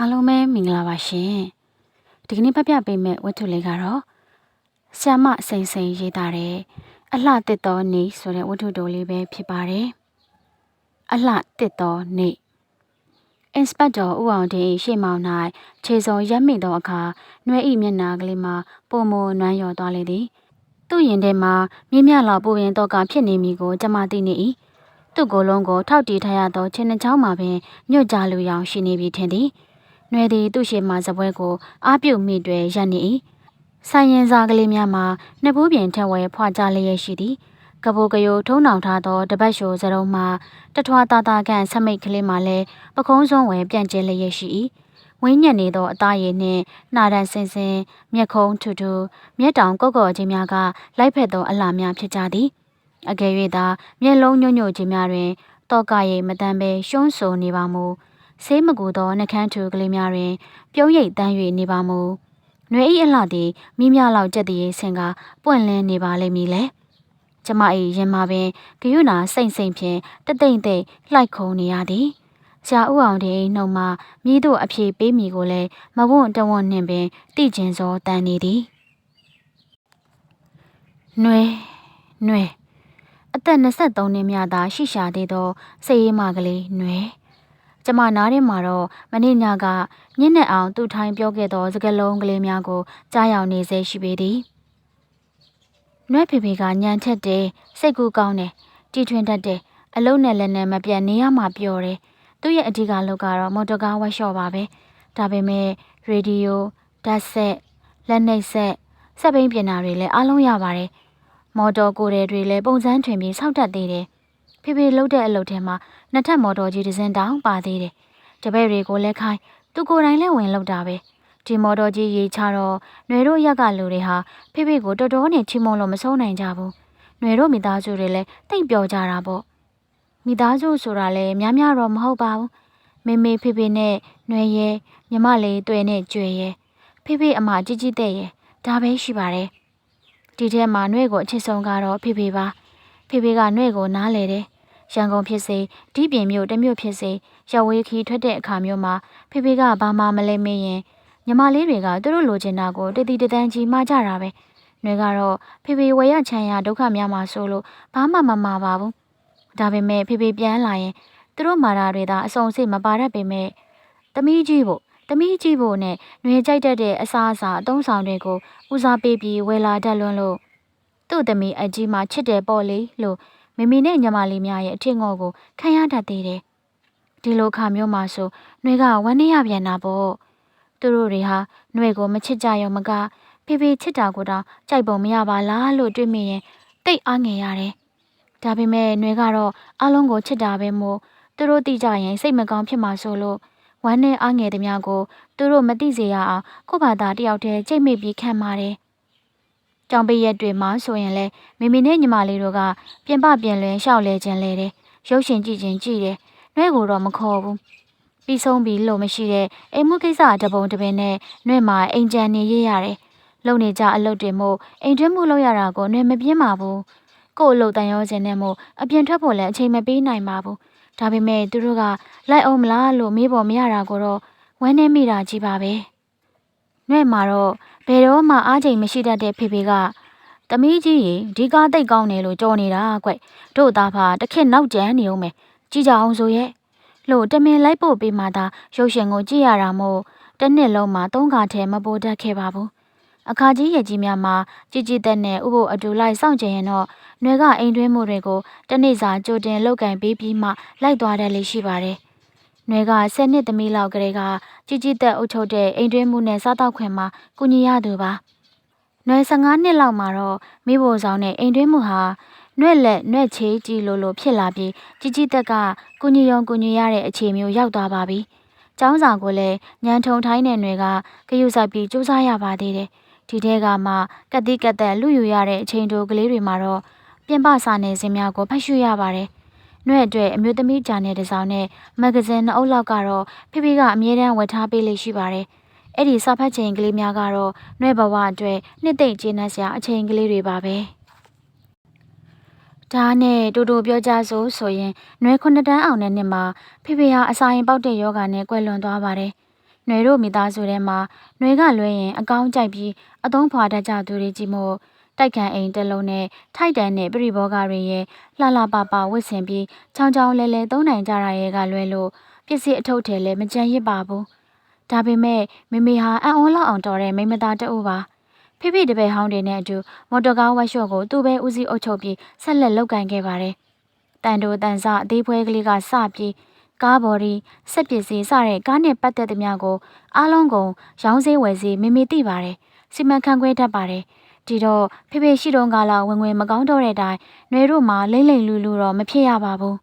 အားလုံးပဲမင်္ဂလာပါရှင်ဒီကနေ့ဖတ်ပြပေးမယ့်ဝတ္ထုလေးကတော့ဆ iam မစိန်စိန်ရေးသားတဲ့အလှတစ်တော်နေဆိုတဲ့ဝတ္ထုတိုလေးပဲဖြစ်ပါတယ်အလှတစ်တော်နေအင်စပက်တော်ဦးအောင်တင်ရှေ့မောင်၌ခြေစုံရက်မိသောအခါနှွဲဤမျက်နာကလေးမှာပုံမနွမ်းရော်သွားလေသည်သူ့ရင်ထဲမှာမြင်းမြလောက်ပူရင်တော့ကဖြစ်နေမိကိုကျမသိနေ၏သူ့ကိုယ်လုံးကိုထောက်တီထားရသောခြေနှချောင်းမှာပင်ညွတ်ကြလူရောင်ရှိနေပြီထင်သည်။ နှွေသည်သူ့ရှေ့မှစပွဲကိုအားပြုတ်မိတွယ်ရပ်နေ၏။ဆိုင်ရင်စားကလေးများမှာနှစ်ဘူးပြင်ထက်ဝဲဖွာကြလျက်ရှိသည်။ကပိုကယိုထုံနှောင်ထားသောတပတ်ရှိုစရုံးမှာတထွားသားသားခန့်ဆမိတ်ကလေးမှလည်းပကုံးစွန်းဝဲပြန့်ကျဲလျက်ရှိ၏။ဝင်းညက်နေသောအသားရည်နှင့်နှာတန်စင်စင်မျက်ခုံးထူထူမျက်တောင်ကော့ကော့ချင်းများကလိုက်ဖက်သောအလှများဖြစ်ကြသည်။အကယ်၍သာမျက်လုံးညွန့်ညွန့်ချင်းများတွင်တောကရိတ်မတန်ပဲရှုံးဆိုနေပါမူ ဆေးမကူသောနှကန်းထူကလေးများတွင် ပြုံးရိပ်တန်း၍နေပါမူ။နှွေဤအလှသည်မိမြလောက်ကြက်တည်းဆင်ကပွင့်လင်းနေပါလိမ့်မည်လေ။ကျမ၏ရင်မှာပင်ဂယုနာစိတ်စိတ်ဖြင့်တသိမ့်သိမ့်လှိုက်ခုံနေရသည်။ဆရာဦးအောင်တဲ့နှုံမှမြည်တို့အဖြေပေးမိကိုလည်းမဝွန့်တဝွန့်နှင့်ပင်တိကျင်စောတန်နေသည်။နှွေနှွေအသက်23နှစ်မြသာရှိရှာသေးသောစိတ်ရင်းမကလေးနှွေ ကျမနားထဲမှာတော့မနေ့ညကညနေအောင်သူ့ထိုင်းပြောခဲ့သောစကားလုံးကလေးများကိုကြားရောက်နေစေရှိပေသည်။နှွဲဖေဖေကညံထက်တယ်စိတ်ကူးကောင်းတယ်တီထွင်တတ်တယ်အလုံးနဲ့လည်းနဲ့မပြတ်နေရမှာပျော်တယ်သူ့ရဲ့အဓိကလုပ်ကတော့မော်တော်ကားဝက်ရှော့ပါပဲဒါပေမဲ့ရေဒီယိုဓာတ်ဆက်လက်နှိပ်ဆက်စက်ဘိန်းပြင်တာတွေလည်းအားလုံးရပါတယ်မော်တော်ကိုယ်တွေလည်းပုံစံထွင်ပြီးစောက်တတ်သေးတယ် ဖေဖေလှုပ်တဲ့အလုပ်ထဲမှာနှစ်ထပ်မော်တော်ကြီးတစ်စင်းတောင်ပါသေးတယ်။တပည့်တွေကိုလည်းခိုင်းသူကိုယ်တိုင်လည်းဝင်လောက်တာပဲ။ဒီမော်တော်ကြီးရေးချတော့ຫນွေတို့ရက်ကလူတွေဟာဖေဖေကိုတော်တော်နဲ့ချီးမွမ်းလို့မဆုံးနိုင်ကြဘူး။ຫນွေတို့မိသားစုတွေလည်းတိတ်ပျော်ကြတာပေါ့။မိသားစုဆိုတာလည်းများများတော့မဟုတ်ပါဘူး။မေမေဖေဖေနဲ့ຫນွေရဲညီမလေးတွေ့နဲ့ကြွယ်ရဲဖေဖေအမကြီးကြီးတဲ့ရဲဒါပဲရှိပါတယ်။ဒီထဲမှာຫນွေကိုအချစ်ဆုံးကတော့ဖေဖေပါ။ဖေဖေကຫນွေကိုနားလေတယ် ရန်ကုန်ဖြစ်စေဒီပြင်မြို့တမြို့ဖြစ်စေရဝေးခီထွက်တဲ့အခါမျိုးမှာဖေဖေကဘာမှမလဲမေးရင်ညီမလေးတွေကသူတို့လိုချင်တာကိုတတိတတန်းကြီးမှကြတာပဲ။နှွေကတော့ဖေဖေဝယ်ရချမ်းရဒုက္ခများမှာဆိုလို့ဘာမှမမှာပါဘူး။ဒါပေမဲ့ဖေဖေပြန်လာရင်သူတို့မာတာတွေသာအစုံစိတ်မပါတတ်ပေမဲ့တမီးကြီးဖို့တမီးကြီးဖို့နဲ့နှွေကြိုက်တတ်တဲ့အစားအစာအသုံးဆောင်တွေကိုဦးစားပေးပြီးဝယ်လာတတ်လွန်းလို့သူ့သမီးအကြီးမှချစ်တယ်ပေါ့လေလို့ မမီနဲ့ညီမလေးများရဲ့အထင်ငေါ်ကိုခံရတတ်သေးတယ်။ဒီလိုခါမျိုးမှာဆိုနှွေကဝမ်းနေရပြန်တာပေါ့။သူတို့တွေဟာနှွေကိုမချစ်ကြရောမကဖေဖေချစ်တာကိုတောင်ကြိုက်ပုံမရပါလားလို့တွေးမိရင်တိတ်အားငယ်ရတယ်။ဒါပေမဲ့နှွေကတော့အလုံးကိုချစ်တာပဲမို့သူတို့သိကြရင်စိတ်မကောင်းဖြစ်မှာဆိုလို့ဝမ်းနဲ့အားငယ်သမျှကိုသူတို့မသိစေရအောင်ကို့ဘာသာတယောက်တည်းကြိတ်မိပြီးခံပါတယ်။ ကြောင်ပိရက်တွေမှာဆိုရင်လဲမိမိနဲ့ညီမလေးတို့ကပြင်ပပြင်လွင်ရှောက်လဲခြင်းလဲတယ်ရုပ်ရှင်ကြည့်ခြင်းကြည့်တယ်နှဲကိုတော့မခေါ်ဘူးပြီးဆုံးပြီးလို့မရှိတဲ့အိမ်မှုကိစ္စတပုံတပင်နဲ့နှဲမှာအိမ်ကြံနေရရတယ်လုံနေကြအလုပ်တွေမို့အိမ်တွင်းမှုလုပ်ရတာကိုနှဲမပြင်းပါဘူးကို့အလုပ်တန်ရောစင်နဲ့မို့အပြင်ထွက်ဖို့လည်းအချိန်မပေးနိုင်ပါဘူးဒါပေမဲ့သူတို့ကလိုက်အောင်မလားလို့မေးဖို့မရတာကိုတော့ဝမ်းနေမိတာကြီးပါပဲနှဲမှာတော့ ဘယ်တော့မှအားချိန်မရှိတတ်တဲ့ဖေဖေကတမီးကြီးရေဒီကားတိတ်ကောင်းတယ်လို့ကြော်နေတာကွတို့သားဖာတခက်နောက်ကျန်နေအောင်မယ်ကြည်ကြအောင်ဆိုရဲ့လို့တမင်လိုက်ပို့ပေးမှသာရုပ်ရှင်ကိုကြည့်ရတာမို့တစ်နှစ်လုံးမှာသုံးခါထဲမပိုတတ်ခဲ့ပါဘူးအခါကြီးရဲ့ကြီးများမှာကြည်ကြည်တက်နဲ့ဥဖို့အတူလိုက်စောင့်ကြရင်တော့ຫນွေကအိမ်တွင်းမှုတွေကိုတနေ့စာကြိုတင်လောက်ကင်ပေးပြီးမှလိုက်သွားတယ်လေရှိပါတယ်။ နွေက၁၀နှစ်သမီးလောက်ကလေးကကြီးကြီးသက်အုပ်ချုပ်တဲ့အိမ်တွင်းမှုနဲ့စားတောက်ခွင်မှာကုညီရသူပါ။နွေ15နှစ်လောက်မှာတော့မိဖို့ဆောင်တဲ့အိမ်တွင်းမှုဟာနွဲ့လက်နွဲ့ချေးကြီးလိုလိုဖြစ်လာပြီးကြီးကြီးသက်ကကုညီယုံကုညီရတဲ့အခြေမျိုးရောက်သွားပါပြီ။ကျောင်းစာကိုလည်းညံထုံထိုင်းတဲ့နွေကဂယုစိုက်ပြီးစူးစမ်းရပါသေးတယ်။ဒီထဲကမှကတိကတ်သက်လူယူရတဲ့အချိန်တိုကလေးတွေမှာတော့ပြင်ပစာနယ်ဇင်းများကိုဖတ်ရှုရပါတယ်။ နှွဲ့အတွက်အမျိုးသမီးဂျာနယ်တစ်စောင်နဲ့မဂ္ဂဇင်းနှစ်အုပ်လောက်ကတော့ဖိဖိကအမြဲတမ်းဝယ်ထားပေးလေရှိပါတယ်။အဲ့ဒီစာဖတ်ချိန်ကလေးများကတော့နှွဲ့ဘဝအတွက်နှစ်သိမ့်ကျေနပ်စရာအချိန်ကလေးတွေပါပဲ။ဒါနဲ့တူတူပြောကြဆိုဆိုရင်နွယ်ခုနှစ်တန်းအောင်တဲ့နှစ်မှာဖေဖေဟာအစာရင်ပေါက်တဲ့ယောဂါနဲ့ကွယ်လွန်သွားပါတယ်။နွယ်တို့မိသားစုထဲမှာနွယ်ကလွဲရင်အကောင်းကြိုက်ပြီးအသုံးဖွာတတ်ကြသူတွေကြီးမို့ တိုက်ခံအိမ်တစ်လုံးနဲ့ထိုက်တန်တဲ့ပြိဘောကတွေရဲ့လှလှပပဝစ်ဆင်ပြီးချောင်းချောင်းလဲလဲသုံးနိုင်ကြရရဲ့ကလွဲလို့ပစ္စည်းအထုပ်ထဲလည်းမကြမ်းရစ်ပါဘူးဒါပေမဲ့မိမိဟာအံ့ဩလောက်အောင်တော်တဲ့မိမသားတအုပ်ပါဖိဖိတပည့်ဟောင်းတွေနဲ့အတူမော်တော်ကားဝက်ရှော့ကိုသူ့ပဲဦးစီးအုပ်ချုပ်ပြီးဆက်လက်လုပ်ကင်ခဲ့ပါတယ်တန်တိုတန်ဆအသေးဖွဲကလေးကစပြီးကားဘော်ဒီစက်ပစ္စည်းစတဲ့ကားနဲ့ပတ်သက်သမျှကိုအားလုံးကုန်ရောင်းစည်းဝယ်စည်းမိမိသိပါတယ်စီမံခန့်ခွဲတတ်ပါတယ် ဒီတော့ဖေဖေရှိတုန်းကလာဝင်ဝင်မကောင်းတော့တဲ့အတိုင်းຫນွေတို့မှလိမ့်လိမ့်လူလူတော့မဖြစ်ရပါဘူး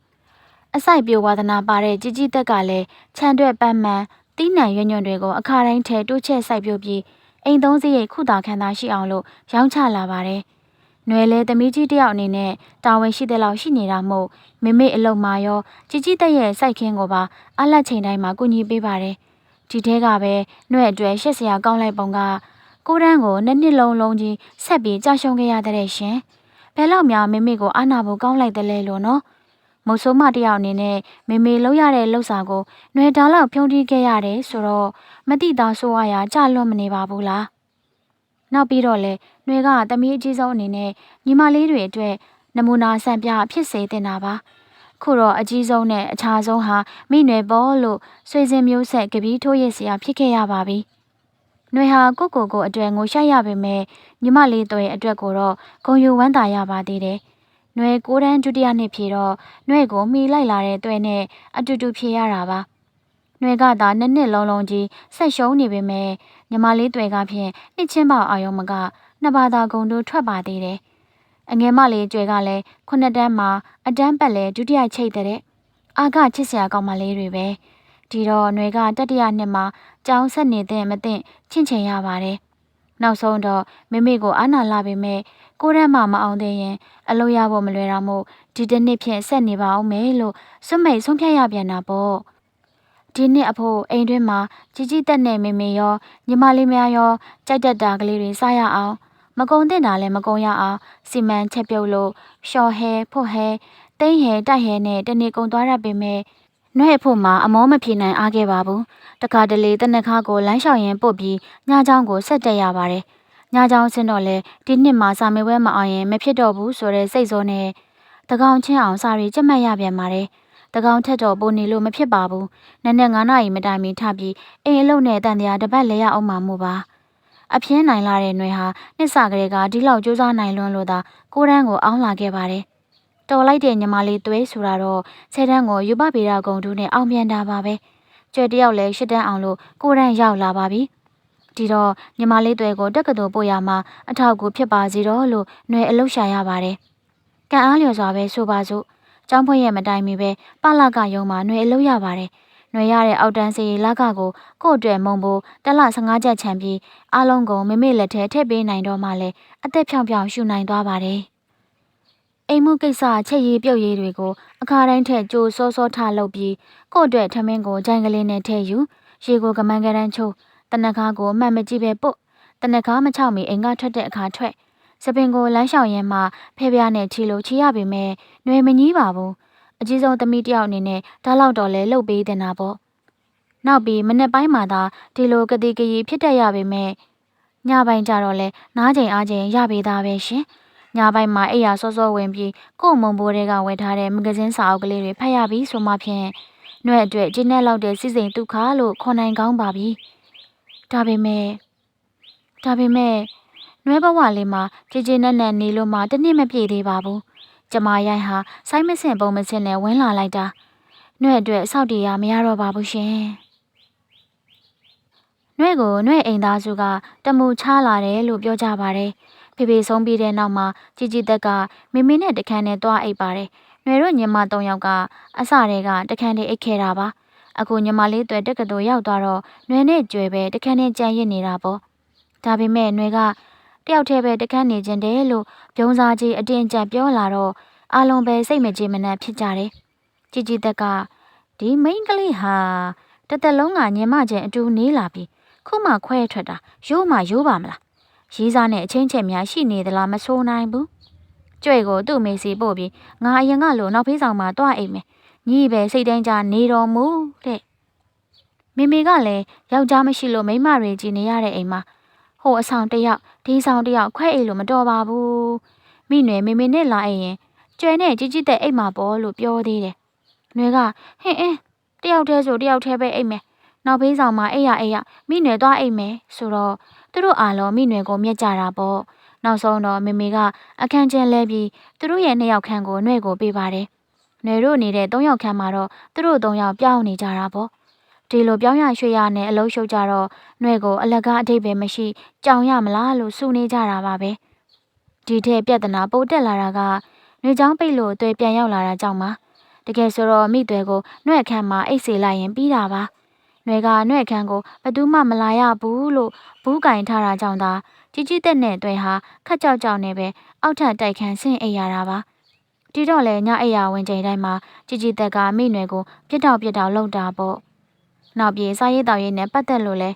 အစိုက်ပြိုဝါဒနာပါတဲ့ជីជីတက်ကလည်းခြံတွက်ပတ်မှန်တီးနှံရွညွန့်တွေကိုအခါတိုင်းထဲတိုးချက်စိုက်ပြိုပြီးအိမ်သုံးစည်းရိတ်ခုတာခံတာရှိအောင်လို့ရောင်းချလာပါတယ်။နွယ်လဲသမီးကြီးတယောက်အနေနဲ့တာဝန်ရှိတဲ့လောက်ရှိနေတာမို့မိမိအလုံမာရောជីជីတက်ရဲ့စိုက်ခင်းကိုပါအလက်ချိန်တိုင်းမှာကူညီပေးပါတယ်။ဒီထဲကပဲနှွဲ့အတွဲရှက်စရာကောင်းလိုက်ပုံက ကိုရန်ကိုနှစ်နှစ်လုံးလုံးကြီးဆက်ပြီးကြာရှုံးခဲ့ရတဲ့ရှင်။ဘယ်လောက်များမိမိကိုအာနာဖို့ကောင်းလိုက်တယ်လဲလို့နော်။မုတ်ဆိုးမတယောက်အနေနဲ့မေမေလှုပ်ရတဲ့လှုပ်စာကိုຫນွေတောင်လောက်ဖြုံးတီးခဲ့ရတယ်ဆိုတော့မတိသားဆိုးရရာကြလွတ်မနေပါဘူးလား။နောက်ပြီးတော့လေຫນွေကတမီးအကြီးဆုံးအနေနဲ့ညီမလေးတွေအတွက်နမူနာဆန်ပြဖြစ်စေတင်တာပါ။ခုတော့အကြီးဆုံးနဲ့အခြားဆုံးဟာမိနွယ်ပေါ်လို့ဆွေစဉ်မျိုးဆက်ကပီးထိုးရစရာဖြစ်ခဲ့ရပါပြီ။ နှွေဟာကိုကိုကိုအတွက်ငိုရှိုက်ရပေမဲ့ညီမလေးတို့ရဲ့အတွက်ကိုတော့ဂုံယူဝမ်းသာရပါသေးတယ်။နှွေကိုတန်းဒုတိယနှစ်ဖြေတော့နှွေကိုမှီလိုက်လာတဲ့တွေ့နဲ့အတူတူဖြေရတာပါ။နှွေကသာနှစ်နှစ်လုံးလုံးကြီးဆက်ရှုံးနေပေမဲ့ညီမလေးတွေကဖြင့်နှစ်ချင်းပေါအာယုံမကနှစ်ပါးသာဂုံတို့ထွက်ပါသေးတယ်။အငယ်မလေးကျွဲကလည်းခုနှစ်တန်းမှာအတန်းပတ်လဲဒုတိယချိတ်တဲ့အာကချစ်စရာကောင်းမလေးတွေပဲ။ ဒီတော့ຫນွေကတတိယနှစ်မှာကြောင်းဆက်နေတဲ့မသိချင့်ချင်ရပါတယ်။နောက်ဆုံးတော့မိမိကိုအာနာလာပေမဲ့ကိုရမ်းမမအောင်သေးရင်အလုပ်ရဖို့မလွယ်တော့မို့ဒီတစ်နှစ်ဖြင့်ဆက်နေပါအောင်မယ်လို့စွမိတ်ဆုံးဖြတ်ရပြန်တာပေါ့ဒီနှစ်အဖို့အိမ်တွင်းမှာជីជីတက်နေမေမေရောညီမလေးများရောကြိုက်တက်တာကလေးတွေစားရအောင်မကုံတင်တာလည်းမကုံရအောင်စီမံချက်ပြုတ်လို့ရှော်ဟဲဖို့ဟဲတိမ့်ဟဲတိုက်ဟဲနဲ့တနေ့ကုံသွားရပေမဲ့ နှွဲ့ဖို့မှာအမောမပြေနိုင်အားခဲ့ပါဘူးတခါတလေတနက်ခါကိုလမ်းလျှောက်ရင်ပုတ်ပြီးညချောင်းကိုဆက်တက်ရပါတယ်ညချောင်းဆင်းတော့လေဒီနှစ်မှာစာမေးပွဲမအောင်ရင်မဖြစ်တော့ဘူးဆိုတဲ့စိတ်ဆိုးနဲ့တကောင်ချင်းအောင်စာရီကြက်မှတ်ရပြန်ပါတယ်တကောင်ထက်တော့ပိုနေလို့မဖြစ်ပါဘူးနက်နက်9နာရီမတိုင်မီထပြီးအိမ်အလုပ်နဲ့တန်တရားတစ်ပတ်လဲရအောင်မှာမို့ပါအပြင်းနိုင်လာတဲ့ຫນွေဟာနှစ်စကလေးကဒီလောက်ကြိုးစားနိုင်လွန်းလို့သာကိုရန်ကိုအောင်းလာခဲ့ပါတယ် တော်လိုက်တဲ့ညီမလေးသွေးဆိုတာတော့ခြေတန်းကိုယူပဗေဒဂုံတူးနဲ့အောင်မြန်တာပါပဲကျွဲတယောက်လည်းရှစ်တန်းအောင်လို့ကိုရန်ရောက်လာပါပြီဒီတော့ညီမလေးသွေးကိုတက်ကတော်ပို့ရမှာအထောက်ကူဖြစ်ပါစီတော့လို့နှွယ်အလုရှာရပါတယ်ကံအားလျော်စွာပဲဆိုပါစို့ကျောင်းဖွဲ့ရဲ့မတိုင်မီပဲပလကယုံမှာနှွယ်အလုရပါတယ်နှွေရတဲ့အောက်တန်းစီလကကိုကို့အတွက်မုံဖို့တက်လ15ချက်ချံပြီးအလုံးကုန်မိမိလက်ထဲထည့်ပေးနိုင်တော့မှလည်းအသက်ဖြောင်ဖြောင်ရှူနိုင်သွားပါတယ်။ အိမ်မှုကိစ္စချက်ရည်ပြုတ်ရည်တွေကိုအခါတိုင်းထက်ကြိုစောစောထလုပ်ပြီးကို့အတွက်ထမင်းကိုဂျိုင်ကလေးနဲ့ထည့်ယူရေကိုကမန်းကရန်ချိုးတနခါကိုအမှတ်မကြည့်ပဲပုတ်တနခါမချောက်မီအိမ်ကထွက်တဲ့အခါထွက်စပင်ကိုလမ်းလျှောက်ရင်းမှဖဲပြားနဲ့ချီလို့ချီရပေမဲ့ຫນွေမကြီးပါဘူးအကြီးဆုံးသမီးတယောက်အနေနဲ့ဒါလောက်တော့လဲလှုပ်ပေးတင်တာပေါ့နောက်ပြီးမနေ့ပိုင်းမှာသာဒီလိုကတိကကြီးဖြစ်တတ်ရပေမဲ့ညပိုင်းကျတော့လဲနားချိန်အားချိန်ရပေးသားပဲရှင် ညပိုင်းမှာအိယာစောစောဝင်ပြီးကို့မုံဘိုးတွေကဝယ်ထားတဲ့မဂဇင်းစာအုပ်ကလေးတွေဖတ်ရပြီးဆိုမှဖြင့်နှွဲ့အတွက်ကျင်းနဲ့လောက်တဲ့စီစဉ်ဒုက္ခလို့ခေါ်နိုင်ကောင်းပါပြီဒါပေမဲ့ဒါပေမဲ့နွဲဘဝလေးမှာကြည်ကြည်နက်နက်နေလို့မှတနည်းမပြည့်သေးပါဘူးကျမရိုင်းဟာစိုင်းမစင်ပုံမစင်နဲ့ဝင်းလာလိုက်တာနှွဲ့အတွက်စောက်တီရမရတော့ပါဘူးရှင်နှွဲ့ကိုနှွဲ့အိမ်သားစုကတမူချလာတယ်လို့ပြောကြပါတယ် ဖေဖေဆုံးပြီးတဲ့နောက်မှာជីជីတက်ကမိမိနဲ့တခန်းနဲ့တွားအိပ်ပါတယ်နှွေတို့ညီမ၃ယောက်ကအစတည်းကတခန်းနဲ့အိပ်ခဲ့တာပါအခုညီမလေးတွေတက်ကတူရောက်သွားတော့နွေနဲ့ကြွယ်ပဲတခန်းနဲ့ကြံရစ်နေတာပေါ့ဒါပေမဲ့နွေကတယောက်တည်းပဲတခန်းနေခြင်းတယ်လို့ပြုံးစားကြီးအတင်းကျပ်ပြောလာတော့အားလုံးပဲစိတ်မကြည်မနှံ့ဖြစ်ကြတယ်ជីជីတက်ကဒီမိန်းကလေးဟာတသက်လုံးကညင်မချင်းအတူနေလာပြီခုမှခွဲထွက်တာရိုးမှရိုးပါမလား ရေးစားနဲ့အချင်းချက်များရှိနေသလားမဆိုးနိုင်ဘူးကြွေကိုသူ့မေစီပို့ပြီးငါအရင်ကလိုနောက်ဖေးဆောင်မှာတွားအိမ်မယ်ညီပဲစိတ်တိုင်းကြနေတော်မူတဲ့မေမေကလည်းယောက်ျားမရှိလို့မိန်းမတွေကြည်နေရတဲ့အိမ်မှာဟိုအဆောင်တစ်ယောက်ဒီဆောင်တစ်ယောက်ခွဲအိမ်လို့မတော်ပါဘူးမိနွယ်မေမေနဲ့လာအိမ်ရင်ကျွဲနဲ့ជីជីတဲ့အိမ်မှာပေါ့လို့ပြောသေးတယ်။နွယ်ကဟင်းအင်းတယောက်တည်းဆိုတယောက်တည်းပဲအိမ်မယ်။ နောက်ဘေးဆောင်မှာအိမ်ရအိမ်ရမိနွယ်သွားအိမ်မယ်ဆိုတော့သူတို့အားလုံးမိနွယ်ကိုမြက်ကြတာပေါ့။နောက်ဆုံးတော့မေမေကအခန်းချင်းလဲပြီးသူတို့ရဲ့နှစ်ယောက်ခန်းကိုနှွဲ့ကိုပေးပါတယ်။နွယ်တို့နေတဲ့သုံးယောက်ခန်းမှာတော့သူတို့သုံးယောက်ပြောင်းနေကြတာပေါ့။ဒီလိုပြောင်းရရွှေ့ရနဲ့အလုံးရှုပ်ကြတော့နှွဲ့ကိုအလကားအတိတ်ပဲမရှိကြောင်ရမလားလို့စူနေကြတာပါပဲ။ဒီထက်ပြဿနာပိုတက်လာတာကနှွေချောင်းပိတ်လို့အသွေးပြန်ရောက်လာတာကြောင့်ပါတကယ်ဆိုတော့မိသွဲကိုနှွဲ့ခမ်းမှာအိတ်စေလိုက်ရင်ပြီးတာပါ နှွဲကနှွဲ့ခမ်းကိုဘသူမှမလာရဘူးလို့ဘူးကင်ထားတာကြောင့်သာကြီးကြီးတက်နဲ့သွဲဟာခက်ကြောက်ကြောက်နဲ့ပဲအောက်ထပ်တိုက်ခန်းဆင်းအိပ်ရတာပါဒီတော့လေညအိပ်ရဝင်ချိန်တိုင်းမှာကြီးကြီးတက်ကမိနွယ်ကိုပြစ်တောက်ပြစ်တောက်လှုပ်တာပေါ့နောက်ပြေစားရေးတောက်ရေးနဲ့ပတ်သက်လို့လဲ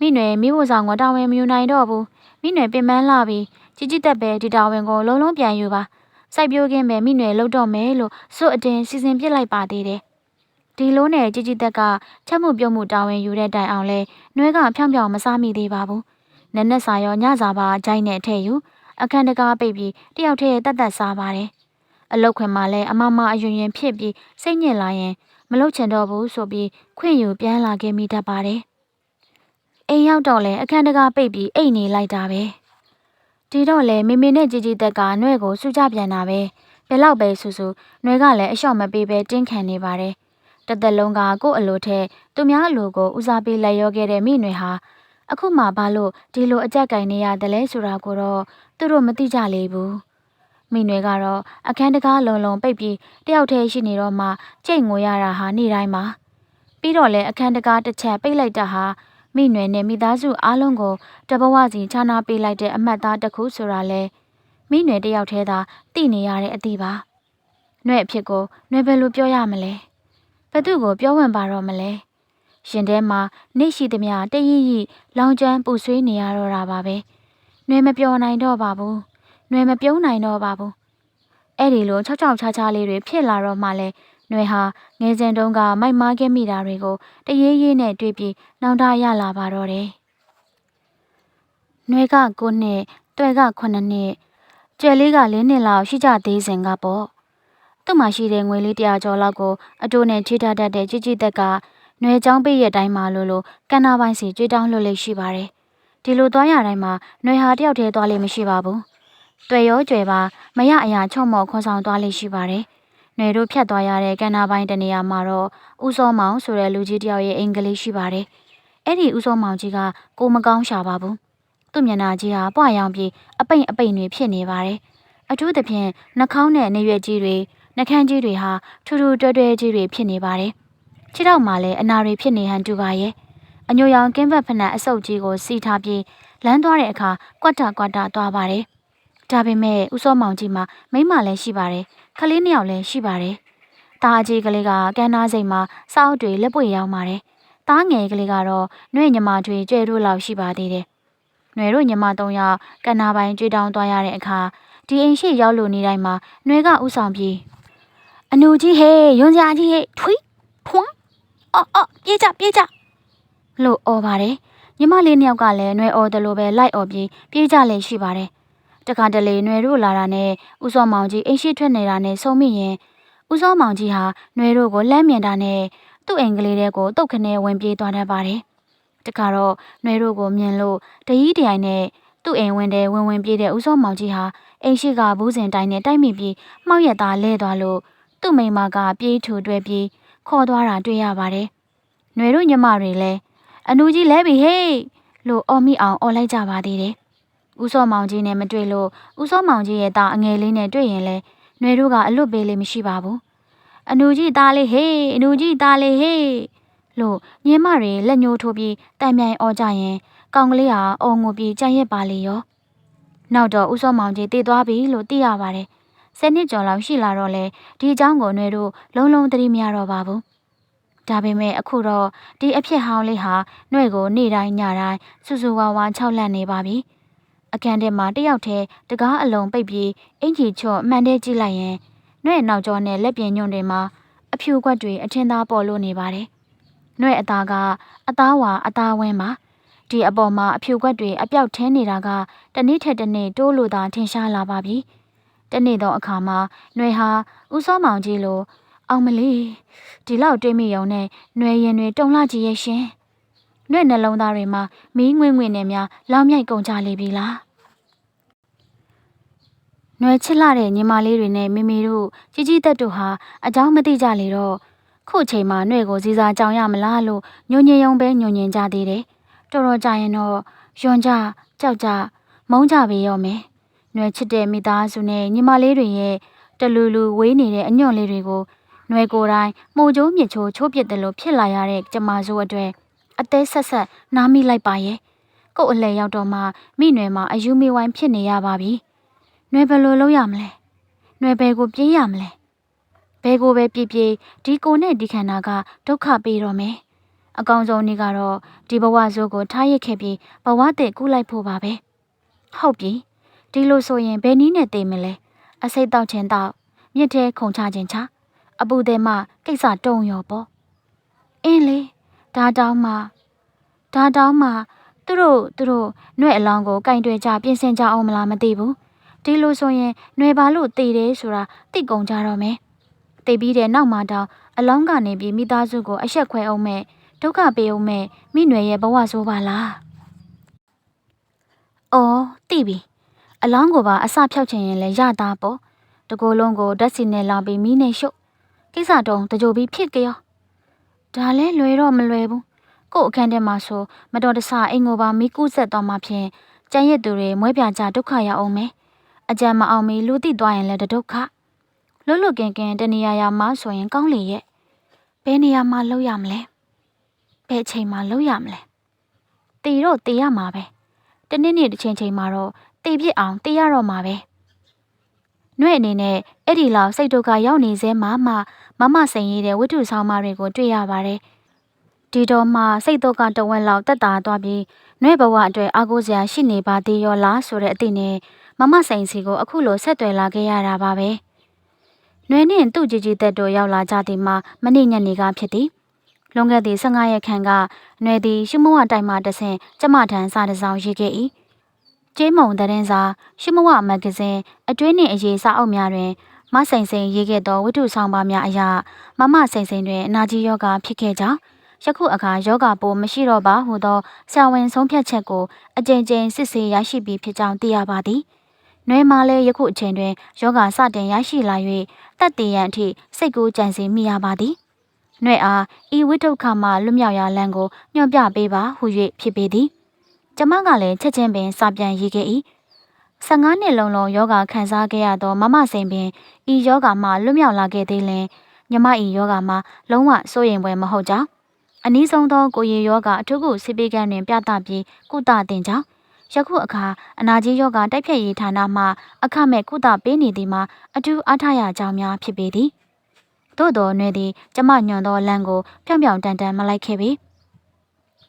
မိနွယ်မိဖို့ဆောင်ကတာဝန်မယူနိုင်တော့ဘူးမိနွယ်ပင်ပန်းလာပြီးကြီးကြီးတက်ပဲဒီတာဝန်ကိုလုံးလုံးပြန်ယူပါစိုက်ပျိုးခင်းပဲမိနွယ်လှုပ်တော့မယ်လို့စွတ်အတင်စီစဉ်ပြစ်လိုက်ပါသေးတယ် ဒီလိုနဲ့ជីជីတက်ကချက်မှုပြုတ်မှုတာဝန်ယူတဲ့တိုင်အောင်လဲနှွဲကဖြောင်းဖြောင်းမစားမိသေးပါဘူးနက်နက်စာရောညစာပါဂျိုင်းနဲ့ထဲ့ယူအခန်းတကားပိတ်ပြီးတယောက်တည်းတက်တက်စားပါတယ်အလုတ်ခွင်မှာလဲအမမအယွင်ရင်ဖြစ်ပြီးစိတ်ညစ်လာရင်မလုတ်ချင်တော့ဘူးဆိုပြီးခွင့်ယူပြန်လာခဲ့မိတတ်ပါတယ်အိမ်ရောက်တော့လဲအခန်းတကားပိတ်ပြီးအိတ်နေလိုက်တာပဲဒီတော့လေမေမေနဲ့ជីជីတက်ကနှွဲကိုစူကြပြန်တာပဲဘယ်လောက်ပဲဆူဆူနှွဲကလည်းအလျှော့မပေးပဲတင်းခံနေပါတယ် တသက်လုံးကကို့အလိုထက်သူများအလိုကိုဦးစားပေးလက်ရောခဲ့တဲ့မိနွေဟာအခုမှဘာလို့ဒီလိုအကြက်ကင်နေရတယ်လဲဆိုတာကိုတော့သူတို့မသိကြလေဘူးမိနွေကတော့အခန်းတကားလုံလုံပိတ်ပြီးတယောက်တည်းရှိနေတော့မှကြိတ်ငိုရတာဟာနေ့တိုင်းပါပြီးတော့လဲအခန်းတကားတစ်ချက်ပိတ်လိုက်တာဟာမိနွယ်နဲ့မိသားစုအားလုံးကိုတဘဝစီခြားနာပေးလိုက်တဲ့အမှတ်သားတစ်ခုဆိုတာလဲမိနွယ်တယောက်တည်းသာသိနေရတဲ့အသည့်ပါ။နှွဲ့အဖြစ်ကိုနှွဲ့ဘယ်လိုပြောရမလဲ။ ဘသူ့ကိုပြောဝင်ပါတော့မလဲ။ရှင်ထဲမှာနေရှိသမျှတရည်ရည်လောင်ကျွမ်းပူဆွေးနေရတော့တာပါပဲ။နှွဲ့မပြောနိုင်တော့ပါဘူး။နှွဲ့မပြုံးနိုင်တော့ပါဘူး။အဲ့ဒီလိုချောက်ချောက်ချားချားလေးတွေဖြစ်လာတော့မှလဲနွေဟာငယ်စဉ်တုန်းကမိုက်မားခဲ့မိတာတွေကိုတရေးရေးနဲ့တွေ့ပြီးနောင်တရလာပါတော့တယ်။နွေက9နှစ်၊တွဲက9နှစ်၊ကျယ်လေးက4နှစ်လောက်ရှိကြသေးစဉ်ကပေါ့။ သူ့မှာရှိတဲ့ငွေလေး100ကျော်လောက်ကိုအတိုးနဲ့ချိထားတတ်တဲ့ជីជីသက်ကနွေချောင်းပိတ်ရဲ့တိုင်းမှာလို့လို့ကန္နာပိုင်းစီကြွေးတောင်းလွတ်လေးရှိပါတယ်။ဒီလိုသွားရတိုင်းမှာနွေဟာတယောက်တည်းသွားလိမ့်မရှိပါဘူး။တွေ့ရောကြွယ်ပါမရအရာချုံမော်ခွန်ဆောင်သွားလိမ့်ရှိပါတယ်။။နယ်တို့ဖြတ်သွားရတဲ့ကန္နာပိုင်းတနေရာမှာတော့ဦးစောမောင်ဆိုတဲ့လူကြီးတယောက်ရဲ့အင်္ဂလိပ်ရှိပါတယ်။အဲ့ဒီဦးစောမောင်ကြီးကကိုမကောင်းရှာပါဘူး။သူ့မျက်နှာကြီးဟာပွားရောင်ပြီးအပိန်အပိန်တွေဖြစ်နေပါတယ်။အထူးသဖြင့်နှာခေါင်းနဲ့နေရွက်ကြီးတွေ နှကန်းကြီးတွေဟာထူထူတွဲတွဲကြီးတွေဖြစ်နေပါတယ်။ခြေထောက်မှာလည်းအနာတွေဖြစ်နေဟန်တူပါရဲ့။အညိုရောင်ကင်းဘက်ဖက်နှက်အဆုပ်ကြီးကိုစီထားပြီးလမ်းသွားတဲ့အခါကွက်တာကွက်တာသွားပါတယ်။ဒါပေမဲ့ဦးစောမောင်ကြီးမှာမိမလည်းရှိပါတယ်ခလေးနှစ်ယောက်လည်းရှိပါတယ်။တားအကြီးကလေးကကန်းနာစိမ်မှာစောက်တွေလက်ပွေရောက်ပါတယ်။တားငယ်ကလေးကတော့နှွေညမတွေကြွဲတို့လောက်ရှိပါသေးတယ်။နှွေတို့ညမသုံးယောက်ကန်းနာပိုင်းကြွေတောင်းသွားရတဲ့အခါဒီအိမ်ရှိရောက်လို့နေတိုင်းမှာနှွေကဥဆောင်ပြီး အနူကြီးဟေးယွန်စရာကြီးဟေးထွီးဖွန်းအော်အော်ပြေးကြပြေးကြလို့អော်ပါတယ်ညီမလေးနှစ်ယောက်ကလည်းနှွေអော်တယ်လို့ပဲလိုက်អော်ပြီးပြေးကြလေရှိပါတယ်တခါတလေຫນွယ်တို့လာတာနဲ့ဦးစောမောင်ကြီးအိမ်ရှိထွက်နေတာနဲ့ဆုံးမိရင်ဦးစောမောင်ကြီးဟာຫນွယ်တို့ကိုလှမ်းမြင်တာနဲ့သူ့အိမ်ကလေးတွေကိုတုတ်ခနဲဝင်ပြေးသွားတတ်ပါတယ်။တခါတော့ຫນွယ်တို့ကိုမြင်လို့တရီးတရိုင်နဲ့သူ့အိမ်ဝင်တဲ့ဝင်ဝင်ပြေးတဲ့ဦးစောမောင်ကြီးဟာအိမ်ရှိကဘူးစင်တိုင်းနဲ့တိုက်မိပြီးမှောက်ရက်သားလဲသွားလို့ သူ့မိမကပြေးထူတွဲပြီးခေါ်သွားတာတွေ့ရပါတယ်။ຫນွယ်တို့ညမတွေလည်းအနူကြီးလဲပြီဟေးလို့အော်မိအောင်အော်လိုက်ကြပါသေးတယ်။ဦးစောမောင်ကြီးနဲ့မတွေ့လို့ဦးစောမောင်ကြီးရဲ့သားအငယ်လေးနဲ့တွေ့ရင်လဲຫນွေတို့ကအလွတ်ပေးလေးမရှိပါဘူးအနူကြီးသားလေးဟေးအနူကြီးသားလေးဟေးလို့ညင်းမတွေလက်ညှိုးထိုးပြီးတိုင်မြိုင်អော်ကြရင်ကောင်ကလေးဟာအုံငိုပြီးကြံ့ရက်ပါလေရောနောက်တော့ဦးစောမောင်ကြီးတည်သွားပြီလို့သိရပါတယ် ဆယ်နှစ်ကျော်လောက်ရှိလာတော့လေဒီအကြောင်းကိုနှွေတို့လုံးလုံးသတိမရတော့ပါဘူးဒါပေမဲ့အခုတော့ဒီအဖြစ်ဟောင်းလေးဟာနှွေကိုနေ့တိုင်းညတိုင်းစူစူဝါဝါခြောက်လန့်နေပါပြီအခန်းထဲမှာတယောက်တည်းတကားအလုံးပိတ်ပြီးအင်ကြီးချော့မှန်တဲ့ကြည့်လိုက်ရင်နှွေနောက်ကျောနဲ့လက်ပြင်ညွန့်တွေမှာအဖြူကွက်တွေအထင်သာပေါ်လို့နေပါတယ်နှွေအသားကအသားဝါအသားဝင်းပါဒီအပေါ်မှာအဖြူကွက်တွေအပြောက်ထင်းနေတာကတနေ့ထက်တနေ့တိုးလို့သာထင်ရှားလာပါပြီ။ တနေ့သောအခါမှာနှွေဟာဦးစောမောင်ကြီးလိုအောင်မလေးဒီလောက်တွေးမိရုံနဲ့နှွေရင်တွေတုံလှကြည့်ရဲ့ရှင်။နှွေနှလုံးသားတွေမှာမီးငွင့်ငွင့်နဲ့များလောင်မြိုက်ကုန်ကြလေပြီလား။နွယ်ချစ်လာတဲ့ညီမလေးတွေနဲ့မိမိတို့ជីជីတက်တို့ဟာအကြောင်းမသိကြလေတော့ခုချိန်မှာနှွယ်ကိုစည်းစားကြောင်ရမလားလို့ညွညင်ယုံပဲညွညင်ကြသေးတယ်။တော်တော်ကြရင်တော့ယွန်ကြကြောက်ကြမုန်းကြပေရောမယ် နှွဲချစ်တဲ့မိသားစုနဲ့ညီမလေးတွေရဲ့တလူလူဝေးနေတဲ့အညွန့်လေးတွေကိုနှွဲကိုယ်တိုင်မှုချိုးမြစ်ချိုးချိုးပစ်တယ်လို့ဖြစ်လာရတဲ့ကျမစိုးအတွက်အသေးဆက်ဆက်နားမိလိုက်ပါရဲ့ကို့အလဲရောက်တော့မှမိနွယ်မှာအယူမီဝိုင်းဖြစ်နေရပါပြီ။နွယ်ဘယ်လိုလုပ်ရမလဲ။နွယ်ဘယ်ကိုပြေးရမလဲ။ဘယ်ကိုပဲပြေးပြေးဒီကိုနဲ့ဒီခန္ဓာကဒုက္ခပေးတော့မယ်။အကောင်ဆုံးနေ့ကတော့ဒီဘဝဆိုးကိုထားရစ်ခဲ့ပြီးဘဝတည်ကူးလိုက်ဖို့ပါပဲ။ဟုတ်ပြီ။ ဒီလိုဆိုရင်ဘယ်နည်းနဲ့သိမလဲ။အစိတ်တောက်ခြင်းတောက်မြစ်ထဲခုန်ချခြင်းချအပူတဲ့မှကိစ္စတုံရောပေါ့။အင်းလေဒါတောင်းမှဒါတောင်းမှသူတို့သူတို့နှွဲ့အလောင်းကိုကင်တွယ်ကြပြင်ဆင်ကြအောင်မလားမသိဘူးဒီလိုဆိုရင်နှွဲပါလို့တည်တယ်ဆိုတာသိကုန်ကြတော့မယ်တည်ပြီးတဲ့နောက်မှာတော့အလောင်းကနေပြီးမိသားစုကိုအဆက်ခွဲအောင်မဲ့ဒုက္ခပေးအောင်မဲ့မိနွယ်ရဲ့ဘဝဆိုးပါလားအော်သိပြီ အလောင်းကိုပါအစဖြောက်ချင်ရင်လည်းရတာပေါ့တကိုယ်လုံးကိုဓာတ်စီနဲ့လောင်ပြီးမီးနဲ့ရှုပ်ကိစ္စတုံးတကြိုပြီးဖြစ်ကြောဒါလဲလွယ်တော့မလွယ်ဘူးကို့အခန်းထဲမှာဆိုမတော်တဆအိမ်ကိုပါမိကူးဆက်သွားမှဖြင့်ကျန်ရစ်သူတွေမွဲပြကြဒုက္ခရောက်အောင်မယ်အကြံမအောင်မီလူတိသွားရင်လည်းဒုက္ခလွတ်လွတ်ကင်ကင်တနေရာရာမှာဆိုရင်ကောင်းလေရဲ့ဘယ်နေရာမှာလောက်ရမလဲဘယ်အချိန်မှာလောက်ရမလဲတီတော့တီရမှာပဲတနေ့နေ့တစ်ချိန်ချိန်မှာတော့ တီပြစ်အောင်တီရတော့မှာပဲနှွဲ့အနေနဲ့အဲ့ဒီလောက်စိတ်ဒုက္ခရောက်နေစေမှမမမစိန်ရည်တဲ့ဝိတုဆောင်မတွေကိုတွေ့ရပါတယ်ဒီတော့မှစိတ်တော့ကတဝက်လောက်တက်တာသွားပြီးနှွဲ့ဘဝအတွက်အာကိုစရာရှိနေပါသေးရောလားဆိုတဲ့အသည့်နဲ့မမဆိုင်စီကိုအခုလိုဆက်သွယ်လာခဲ့ရတာပါပဲ။နှွေနှင့်သူ့ကြီးကြီးသက်တို့ရောက်လာကြသည်မှာမနေ့ညနေကဖြစ်သည်။လွန်ခဲ့သည့်15ရက်ခန့်ကနှွေသည်ရှုမဝတိုင်မှတဆင်ကျမထံစာတစ်စောင်ရေးခဲ့၏။ ကျေးမုံတဲ့စာရှုမဝမဂ္ဂဇင်းအတွင်းနှင့်အရေးစာအုပ်များတွင်မဆိုင်စိန်ရေးခဲ့သောဝတ္ထုဆောင်ပါများအရာမမဆိုင်စိန်တွင်အနာကြီးယောဂဖြစ်ခဲ့ကြောင်းယခုအခါယောဂပိုးမရှိတော့ပါဟုသောဆရာဝန်ဆုံးဖြတ်ချက်ကိုအကြိမ်ကြိမ်စစ်ဆေးရရှိပြီးဖြစ်ကြောင်းသိရပါသည်။နွေမာလည်းယခုအချိန်တွင်ယောဂစတင်ရရှိလာ၍တက်တည်ရန်အထိစိတ်ကူးကြံစည်မိရပါသည်။နွေအားဤဝိတုခမှလွတ်မြောက်ရာလမ်းကိုညွှန်ပြပေးပါဟု၍ဖြစ်ပေသည်။ ကျမကလည်းချက်ချင်းပင်စာပြန်ရေးခဲ့၏။15နှစ်လုံးလုံးယောဂခံစားခဲ့ရသောမမစိန်ပင်ဤယောဂမှလွတ်မြောက်လာခဲ့သေးလင်မြမဤယောဂမှလုံးဝစိုးရင်ပွဲမဟုတ်ကြောင်းအနည်းဆုံးသောကိုရီယောဂအထုကုစိပိကန်တွင် ပြသပြီးကုသတင်ကြောင်းယခုအခါအနာကြီးယောဂတိုက်ဖြတ်ရေးဌာနမှအခမဲ့ကုသပေးနေသည်မှာအထူးအားထားရကြောင်းများဖြစ်ပေသည်သို့တော်နှွေသည်ကျမညွန်သောလမ်းကိုဖြောင်ဖြောင်တန်တန်မလိုက်ခဲ့ပေ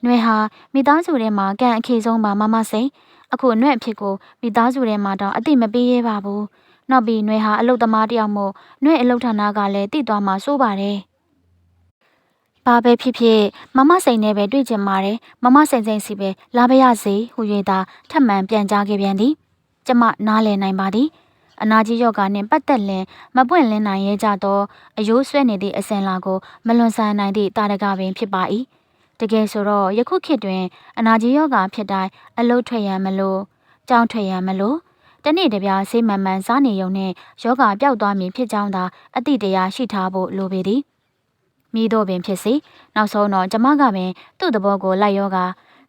နှွေဟာမိသားစုထဲမှာကံအခြေဆုံးပါမမစိန်အခုနှွေအဖြစ်ကိုမိသားစုထဲမှာတော့အတိမပေးရပါဘူးနောက်ပြီးနှွေဟာအလုတ်သမားတယောက်မို့နှွေအလုတ်ဌာနကလည်းတည်သွားမှာစိုးပါတယ်ဘာပဲဖြစ်ဖြစ်မမစိန်နဲ့ပဲတွေ့ကြပါတယ်မမစိန်စိန်စီပဲလာပါရစေဟူ၍သာထပ်မံပြန်ကြားခဲ့ပြန်သည်ကျမနားလည်နိုင်ပါသည်အနာကြီးယောဂနှင့်ပတ်သက်လင်မပွင့်လင်းနိုင်ရကြသောအယိုးဆွဲနေသည့်အစဉ်လာကိုမလွန်ဆန်နိုင်သည့်တာရကပင်ဖြစ်ပါ၏ တကယ်ဆိုတော့ယခုခေတ်တွင် အနာကြီးယောဂဖြစ်တိုင်းအလုတ်ထွက်ရန်မလို့ကြောင်းထွက်ရန်မလို့တနေ့တပြားဆေးမှန်မှန်စားနေုံနဲ့ယောဂပျောက်သွားမည်ဖြစ်ကြောင်းသာအတိတရားရှိထားဖို့လိုပေသည်မိတော့ပင်ဖြစ်စေနောက်ဆုံးတော့ကျမကပင်သူ့သဘောကိုလိုက်ရောက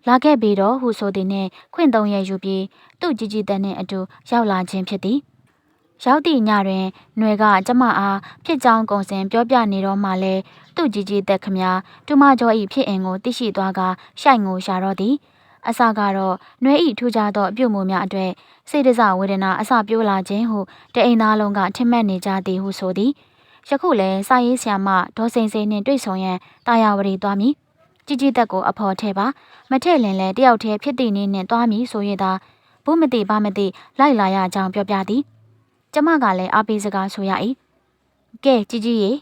လာခဲ့ပြီးတော့ဟုဆိုသည်နှင့်ခွင့်သုံးရယူပြီးသူ့ကြီးကြီးတန်းနှင့်အတူရောက်လာခြင်းဖြစ်သည်ရောက်သည့်ညတွင်ຫນွေကကျမအားဖြစ်ကြောင်းကုံစင်ပြောပြနေတော့မှလဲ သူ့ကြီးကြီးသက်ခမည်းတူမကျော်ဤဖြစ်အင်ကိုသိရှိသွားကရှိုက်ငိုရှာတော့သည်အစကတော့နှွဲဤထူကြသောအပြုမှုများအတွေ့စိတ်ဒဇဝေဒနာအစပြိုးလာခြင်းဟုတအိမ်သားလုံးကထင်မှတ်နေကြသည်ဟုဆိုသည်ယခုလည်းစာရေးဆရာမဒေါ်စိန်စိန်နှင့်တွေ့ဆုံရန်တာယာဝတီသွားမည်ကြည်ကြည်သက်ကိုအဖော်ထဲပါမထဲ့လင်လဲတယောက်တည်းဖြစ်သည့်နေနှင့်သွားမည်ဆို၍သာဘုမတိဘာမတိလိုက်လာရကြောင်းပြောပြသည်ကျမကလည်းအပိစကားဆိုရ၏ကဲကြည်ကြည်ရေ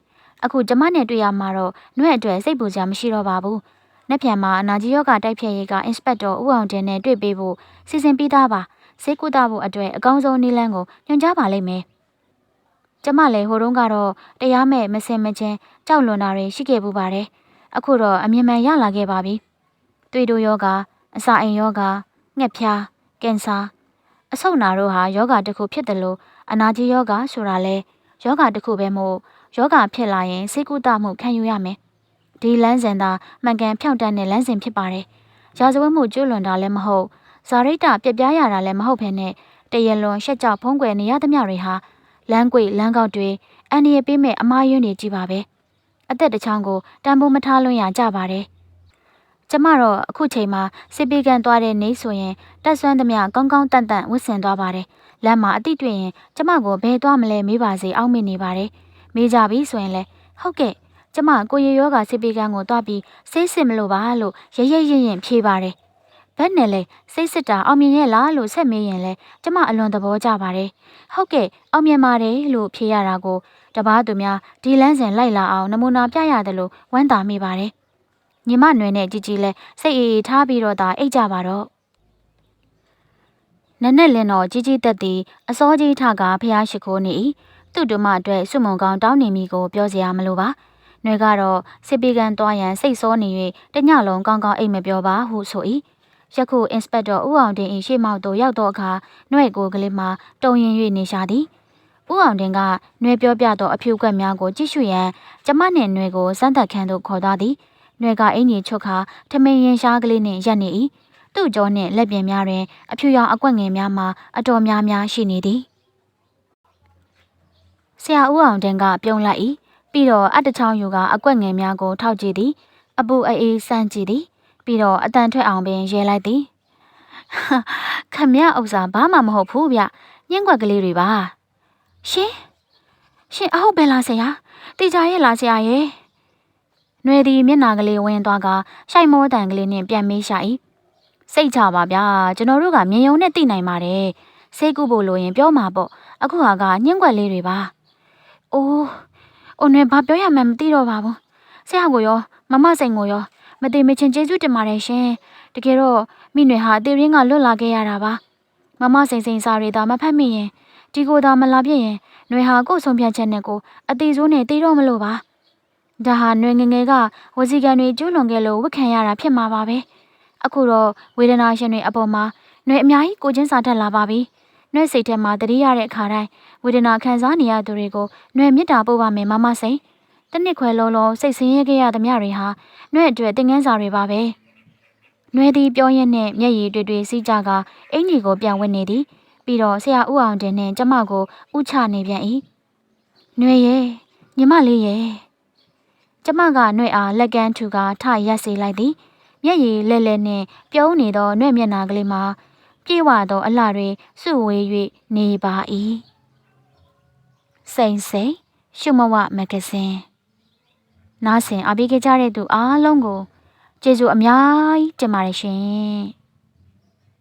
အခုကျမနဲ့တွေ့ရမှာတော့နှွဲ့အတွက်စိတ်ပူစရာမရှိတော့ပါဘူး။နှစ်ပြန်မှာအနာကြီးယောဂတိုက်ဖြတ်ရေးကအင်စပက်တော်ဦးအောင်တင်နဲ့တွေ့ပေးဖို့စီစဉ်ပြီးသားပါ။စိတ်ကူတာဖို့အတွက်အကောင်းဆုံးနည်းလမ်းကိုညွှန်ကြားပါလိမ့်မယ်။ကျမလည်းဟိုတုန်းကတော့တရားမဲ့မစင်မချင်းကြောက်လွန်တာတွေရှိခဲ့ပူပါတယ်။အခုတော့အမြင်မှန်ရလာခဲ့ပါပြီ။သွေးတိုးယောဂအစာအိမ်ယောဂငှက်ဖျားကင်ဆာအဆုတ်နာတို့ဟာယောဂတစ်ခုဖြစ်တယ်လို့အနာကြီးယောဂဆိုတာလဲယောဂတစ်ခုပဲမို့ ယောဂဖြစ်လာရင်စိတ်ကူးတမှုခံယူရမယ်။ဒီလမ်းစဉ်သာမှန်ကန်ဖြောင့်တန်းတဲ့လမ်းစဉ်ဖြစ်ပါတယ်။ရာဇဝတ်မှုကျွလွန်တာလည်းမဟုတ်ဇာရိတပြက်ပြားရတာလည်းမဟုတ်ဘဲနဲ့တရလွန်ရှက်ကြောက်ဖုံးကွယ်နေရသမျှတွေဟာလမ်းကွေလမ်းကောက်တွေအန်ဒီရပေးမဲ့အမားယွန်းတွေကြီးပါပဲ။အသက်တစ်ချောင်းကိုတန်ဖိုးမထားလွန်းရကြပါတယ်။ကျမတော့အခုချိန်မှာစစ်ပေးကန်သွားတဲ့နေဆိုရင်တက်ဆွမ်းသမျှကောင်းကောင်းတန့်တန့်ဝတ်ဆင်သွားပါတယ်။လမ်းမှာအတိတွေ့ရင်ကျမကိုဘယ်သွားမလဲမေးပါစေအောက်မေ့နေပါတယ်။ မေးကြပြီဆိုရင်လဲဟုတ်ကဲ့ကျမကိုရယောဂါဆေးပေးကန်းကိုတွားပြီးစိတ်စစ်မလို့ပါလို့ရရရင်ရင်ဖြေပါတယ်ဘက်နဲ့လဲစိတ်စစ်တာအောင်မြင်ရဲ့လားလို့ဆက်မေးရင်လဲကျမအလွန်သဘောကျပါတယ်ဟုတ်ကဲ့အောင်မြင်ပါတယ်လို့ဖြေရတာကိုတပားသူများဒီလန်းစဉ်လိုက်လာအောင်နမူနာပြရတယ်လို့ဝမ်းသာမိပါတယ်ညီမနွယ်နဲ့ကြည်ကြည်လဲစိတ်အေးအေးထားပြီးတော့သာအိတ်ကြပါတော့နနက်လင်းတော်ကြီးကြီးတက်သည်အစောကြီးထကဖျားရှိခိုးနေ၏ သူ့တို့မအတွက်စွမုံကောင်းတောင်းနေမိကိုပြောစရာမလိုပါ။နှွေကတော့စစ်ပီကန်သွားရန်စိတ်စောနေ၍တညလုံးကောင်းကောင်းအိတ်မပြောပါဟုဆို၏။ယခုအင်စပက်တော်ဦးအောင်တင်၏ရှေ့မောက်သို့ရောက်တော့အခါနှွဲ့ကိုကလေးမှတုံရင်၍နေရှာသည်။ဦးအောင်တင်ကနှွေပြောပြသောအဖြူကွက်များကိုကြည့်ရှုရန်ကျမနှင့်နှွေကိုစမ်းသပ်ခန်းသို့ခေါ်သွားသည်။နှွေကအင်ကြီးချုပ်ခါထမင်းရင်ရှားကလေးနှင့်ရက်နေ၏။သူ့ကြောနှင့်လက်ပြင်များတွင်အဖြူရောင်အကွက်ငယ်များမှအတော်များများရှိနေသည်။ ဆရာဦးအောင်တင်ကပြုံးလိုက်၏။ပြီးတော့အတချောင်းယူကအကွက်ငယ်များကိုထောက်ကြည့်သည်။အပူအေးစမ်းကြည့်သည်။ပြီးတော့အတန်ထွက်အောင်ပင်ရဲလိုက်သည်။ခမရဥစ္စာဘာမှမဟုတ်ဘူးဗျ။ညှင်းကွက်ကလေးတွေပါ။ရှင်ရှင်အဟုတ်ပဲလားဆရာ။တေချာရဲ့လားဆရာရဲ့။နှွေသည်မျက်နာကလေးဝင်သွားကရှိုက်မောတန်ကလေးနဲ့ပြန်မေးရှာ၏။စိတ်ချပါဗျာကျွန်တော်တို့ကမြင်ယုံနဲ့သိနိုင်ပါတယ်။စိတ်ကူးဖို့လိုရင်ပြောမှာပေါ့။အခုဟာကညှင်းကွက်လေးတွေပါ။ အိုးအိုနှွေဘာပြောရမှန်းမသိတော့ပါဘူး။ဆရာကိုရောမမစိန်ကိုရောမသိမချင်းကျေးဇူးတင်ပါတယ်ရှင်။တကယ်တော့မိနွေဟာအသေးရင်းကလွတ်လာခဲ့ရတာပါ။မမစိန်စိန်စာတွေသာမဖတ်မိရင်ဒီကိုသာမလာပြည့်ရင်နှွေဟာကို့ဆုံးဖြတ်ချက်နဲ့ကိုအသေးစိုးနဲ့တီးတော့မလို့ပါ။ဒါဟာနှွေငငယ်ကဝစီကံတွေကျူးလွန်ခဲ့လို့ဝတ်ခံရတာဖြစ်မှာပါပဲ။အခုတော့ဝေဒနာရှင်တွေအပေါ်မှာနှွေအများကြီးကိုချင်းစာတက်လာပါပြီ။ နှွေစိတ်ထဲမှာတတိရတဲ့အခါတိုင်းဝေဒနာခံစားနေရသူတွေကိုနှွေမေတ္တာပို့ပါမယ်မမစိန်။တနစ်ခွဲလုံးလုံးစိတ်ဆင်းရဲခဲ့ရသမျှတွေဟာနှွေအတွက်သင်ခန်းစာတွေပါပဲ။နှွေသည်ပြောရင်းနဲ့မျက်ရည်တွေတွေစီးကြကအင်ကြီးကိုပြန်ဝင်နေသည်ပြီးတော့ဆရာဦးအောင်တင်နဲ့ကျမကိုဥချနေပြန်၏။နှွေရဲ့ညီမလေးရဲ့ကျမကနှွေအားလက်ကမ်းထူကထရက်စေလိုက်သည်။မျက်ရည်လဲလဲနဲ့ပြုံးနေသောနှွေမျက်နာကလေးမှာ ပြေဝသောအလှတွေစုဝေး၍နေပါ၏။စိန်စိန်ရှုမဝမဂ္ဂဇင်းနားဆင်အပိကြကြတဲ့သူအားလုံးကိုကျေးဇူးအများကြီးတင်ပါတယ်ရှင်။